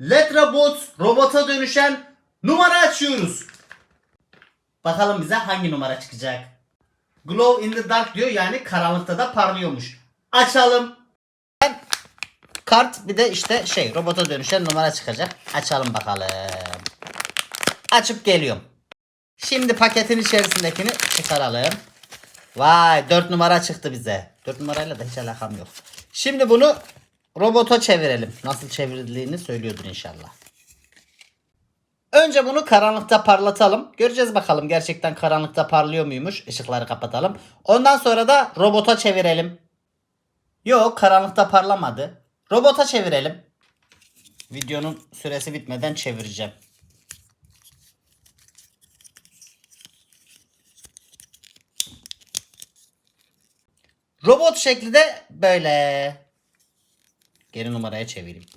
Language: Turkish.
Letrabot robota dönüşen numara açıyoruz. Bakalım bize hangi numara çıkacak. Glow in the dark diyor yani karanlıkta da parlıyormuş. Açalım. Kart bir de işte şey robota dönüşen numara çıkacak. Açalım bakalım. Açıp geliyorum. Şimdi paketin içerisindekini çıkaralım. Vay 4 numara çıktı bize. 4 numarayla da hiç alakam yok. Şimdi bunu robota çevirelim. Nasıl çevrildiğini söylüyordur inşallah. Önce bunu karanlıkta parlatalım. Göreceğiz bakalım gerçekten karanlıkta parlıyor muymuş. Işıkları kapatalım. Ondan sonra da robota çevirelim. Yok karanlıkta parlamadı. Robota çevirelim. Videonun süresi bitmeden çevireceğim. Robot şekli de böyle. Geri numaraya çevireyim.